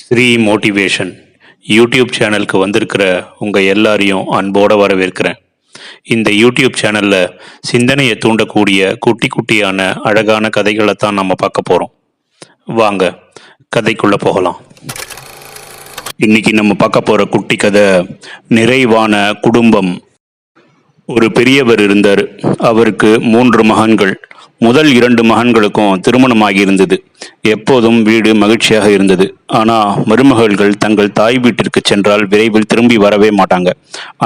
Sri motivation YouTube சேனலுக்கு வந்திருக்கிற உங்கள் எல்லாரையும் அன்போடு வரவேற்கிறேன். இந்த யூடியூப் சேனலில் சிந்தனையை தூண்டக்கூடிய குட்டி குட்டியான அழகான கதைகளை தான் நம்ம பார்க்க போகிறோம் வாங்க கதைக்குள்ளே போகலாம். இன்னைக்கு நம்ம பார்க்க போகிற குட்டி கதை நிறைவான குடும்பம். ஒரு பெரியவர் இருந்தார். அவருக்கு மூன்று மகன்கள். முதல் இரண்டு மகன்களுக்கும் திருமணமாகி இருந்தது. எப்போதும் வீடு மகிழ்ச்சியாக இருந்தது. ஆனால் மருமகள்கள் தங்கள் தாய் வீட்டிற்கு சென்றால் விரைவில் திரும்பி வரவே மாட்டாங்க.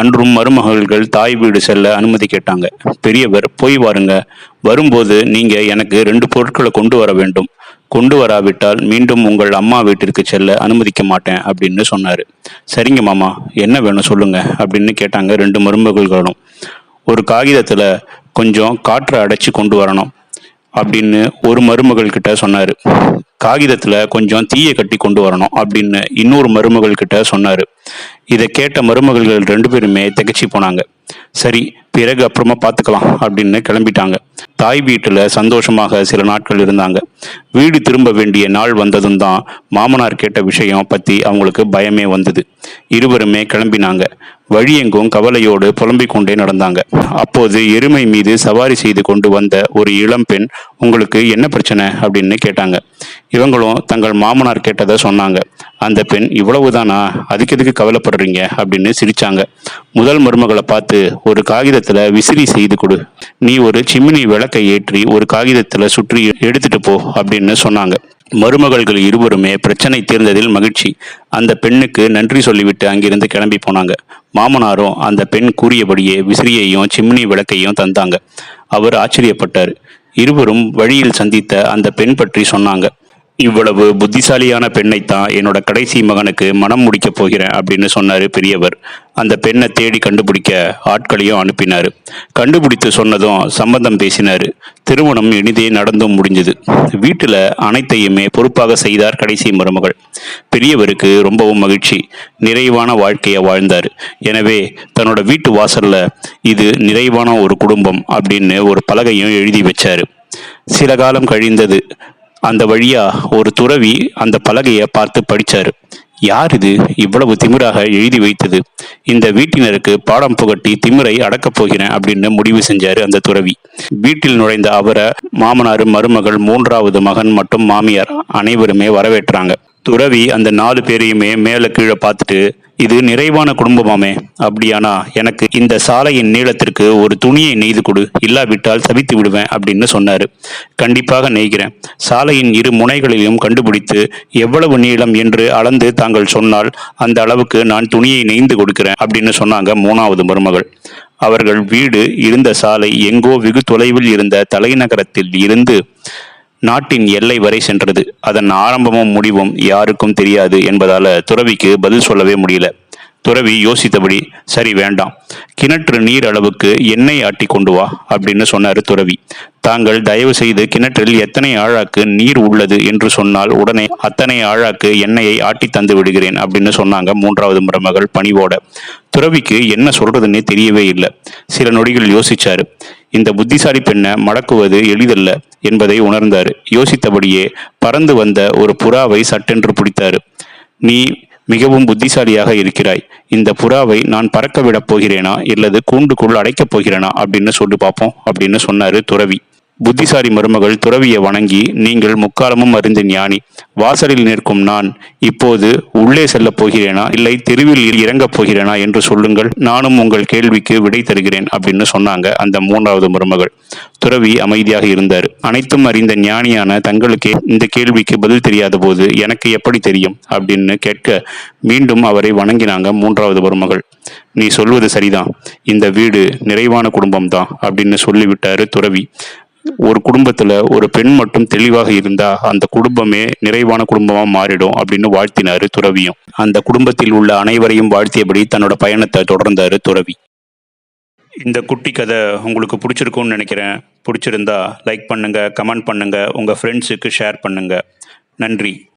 அன்றும் மருமகள்கள் தாய் வீடு செல்ல அனுமதி கேட்டாங்க. பெரியவர் போய் வாருங்க. வரும்போது நீங்க எனக்கு ரெண்டு பொருட்களை கொண்டு வர வேண்டும். கொண்டு வராவிட்டால் மீண்டும் உங்கள் அம்மா வீட்டிற்கு செல்ல அனுமதிக்க மாட்டேன் அப்படின்னு சொன்னார். சரிங்க மாமா என்ன வேணும் சொல்லுங்க அப்படின்னு கேட்டாங்க ரெண்டு மருமகள்களும். ஒரு காகிதத்தில் கொஞ்சம் காற்றை அடைச்சி கொண்டு வரணும். அப்படின்னு ஒரு மருமகள் கிட்ட சொன்னாரு. காகிதத்துல கொஞ்சம் தீயை கட்டி கொண்டு வரணும் அப்படின்னு இன்னொரு மருமகள் கிட்ட சொன்னாரு. இதை கேட்ட மருமகள்கள் ரெண்டு பேருமே திகச்சு போனாங்க. சரி பிறகு அப்புறமா பார்த்துக்கலாம் அப்படின்னு கிளம்பிட்டாங்க. தாய் வீட்டில் சந்தோஷமாக சில நாட்கள் இருந்தாங்க. வீடு திரும்ப வேண்டிய நாள் வந்ததும் தான் மாமனார் கேட்ட விஷயம் பற்றி அவங்களுக்கு பயமே வந்தது. இருவருமே கிளம்பினாங்க. வழியெங்கும் கவலையோடு புலம்பிக் கொண்டே நடந்தாங்க. அப்போது எருமை மீது சவாரி செய்து கொண்டு வந்த ஒரு இளம்பெண் உங்களுக்கு என்ன பிரச்சனை? அப்படின்னு கேட்டாங்க. இவங்களும் தங்கள் மாமனார் கேட்டதை சொன்னாங்க. அந்த பெண் இவ்வளவுதானா? அதுக்கு எதுக்கு கவலைப்படுறீங்க? அப்படின்னு சிரிச்சாங்க. முதல் மருமகளை பார்த்து ஒரு காகிதத்துல விசிறி செய்து கொடு. நீ ஒரு சிம்னி விளக்கை ஏற்றி ஒரு காகிதத்துல சுற்றி எடுத்துட்டு போ அப்படின்னு சொன்னாங்க. மருமகள்கள் இருவருமே பிரச்சனை தீர்ந்ததில் மகிழ்ச்சி. அந்த பெண்ணுக்கு நன்றி சொல்லிவிட்டு அங்கிருந்து கிளம்பி போனாங்க. மாமனாரும் அந்த பெண் கூறியபடியே விசிறியையும் சிம்னி விளக்கையும் தந்தாங்க. அவர் ஆச்சரியப்பட்டார். இருவரும் வழியில் சந்தித்த அந்த பெண் பற்றி சொன்னாங்க. இவ்வளவு புத்திசாலியான பெண்ணைத்தான் என்னோட கடைசி மகனுக்கு மனம் முடிக்கப் போகிறேன் அப்படின்னு சொன்னாரு பெரியவர். அந்த பெண்ணை தேடி கண்டுபிடிக்க ஆட்களையும் அனுப்பினாரு. கண்டுபிடித்து சொன்னதும் சம்பந்தம் பேசினாரு. திருமணம் இனிதே நடந்தும் முடிஞ்சது. வீட்டுல அனைத்தையுமே பொறுப்பாக செய்தார் கடைசி மருமகள். பெரியவருக்கு ரொம்பவும் மகிழ்ச்சி. நிறைவான வாழ்க்கையை வாழ்ந்தார். எனவே தன்னோட வீட்டு வாசல்ல இது நிறைவான ஒரு குடும்பம் அப்படின்னு ஒரு பலகையும் எழுதி வச்சாரு. சில காலம் கழிந்தது. அந்த வழியா ஒரு துறவி அந்த பலகையை பார்த்து படிச்சாரு. யார் இது? இவ்வளவு திமிராக எழுதி வைத்தது. இந்த வீட்டினருக்கு பாடம் புகட்டி திமிரை அடக்கப் போகிறேன் அப்படின்னு முடிவு செஞ்சாரு அந்த துறவி. வீட்டில் நுழைந்த அவரை மாமனார் மருமகள் மூன்றாவது மகன் மற்றும் மாமியார் அனைவருமே வரவேற்றாங்க. துறவி அந்த நாலு பேரையுமே மேலே கீழே பார்த்துட்டு இது நிறைவான குடும்பமாமே. அப்படியானா எனக்கு இந்த சாலையின் நீளத்திற்கு ஒரு துணியை நெய்து கொடு. இல்லாவிட்டால் சபித்து விடுவேன் அப்படின்னு சொன்னாரு. கண்டிப்பாக நெய்கிறேன். சாலையின் இரு முனைகளிலும் கண்டுபிடித்து எவ்வளவு நீளம் என்று அளந்து தாங்கள் சொன்னால் அந்த அளவுக்கு நான் துணியை நெய்ந்து கொடுக்கிறேன் அப்படின்னு சொன்னாங்க மூணாவது மருமகள். அவர்கள் வீடு இருந்த சாலை எங்கோ வெகு தொலைவில் இருந்த தலைநகரத்தில் இருந்து நாட்டின் எல்லை வரை சென்றது. அதன் ஆரம்பமும் முடிவும் யாருக்கும் தெரியாது என்பதால துறவிக்கு பதில் சொல்லவே முடியல. துறவி யோசித்தபடி சரி வேண்டாம். கிணற்று நீர் அளவுக்கு எண்ணெய் ஆட்டி கொண்டு வா அப்படின்னு சொன்னார் துறவி. தாங்கள் தயவு செய்து கிணற்றில் எத்தனை ஆழாக்கு நீர் உள்ளது? என்று சொன்னால் உடனே அத்தனை ஆழாக்கு எண்ணெயை ஆட்டி தந்து விடுகிறேன் அப்படின்னு சொன்னாங்க மூன்றாவது மருமகள் பணிவோட. துறவிக்கு என்ன சொல்றதுன்னே தெரியவே இல்லை. சில நொடிகள் யோசிச்சாரு. இந்த புத்திசாலி பெண்ணை மடக்குவது எளிதல்ல என்பதை உணர்ந்தார். யோசித்தபடியே பறந்து வந்த ஒரு புறாவை சட்டென்று பிடித்தார். நீ மிகவும் புத்திசாலியாக இருக்கிறாய். இந்த புறாவை நான் பறக்க விடப் போகிறேனா? இல்லது கூண்டுக்குள் அடைக்கப் போகிறேனா? அப்படின்னு சொல்லி பார்ப்போம் அப்படின்னு சொன்னாரு துறவி. புத்திசாரி மருமகள் துறவியை வணங்கி நீங்கள் முக்காலமும் அறிந்த ஞானி. வாசலில் நிற்கும் நான் இப்போது உள்ளே செல்லப் போகிறேனா? இல்லை தெருவில் இறங்கப் போகிறேனா என்று சொல்லுங்கள். நானும் உங்கள் கேள்விக்கு விடை தருகிறேன் அப்படின்னு சொன்னாங்க அந்த மூன்றாவது மருமகள். துறவி அமைதியாக இருந்தார். அனைத்தும் அறிந்த ஞானியான தங்களுக்கே இந்த கேள்விக்கு பதில் தெரியாத போது எனக்கு எப்படி தெரியும்? அப்படின்னு கேட்க மீண்டும் அவரை வணங்கினாங்க மூன்றாவது மருமகள். நீ சொல்வது சரிதான். இந்த வீடு நிறைவான குடும்பம்தான் அப்படின்னு சொல்லிவிட்டாரு துறவி. ஒரு குடும்பத்துல ஒரு பெண் மட்டும் தெளிவாக இருந்தா அந்த குடும்பமே நிறைவான குடும்பமா மாறிடும் அப்படின்னு வாழ்த்தினாரு துறவியும். அந்த குடும்பத்தில் உள்ள அனைவரையும் வாழ்த்தியபடி தன்னோட பயணத்தை தொடர்ந்தாரு துறவி. இந்த குட்டி கதை உங்களுக்கு பிடிச்சிருக்கும்னு நினைக்கிறேன். பிடிச்சிருந்தா லைக் பண்ணுங்க கமெண்ட் பண்ணுங்க உங்க ஃப்ரெண்ட்ஸுக்கு ஷேர் பண்ணுங்க. நன்றி.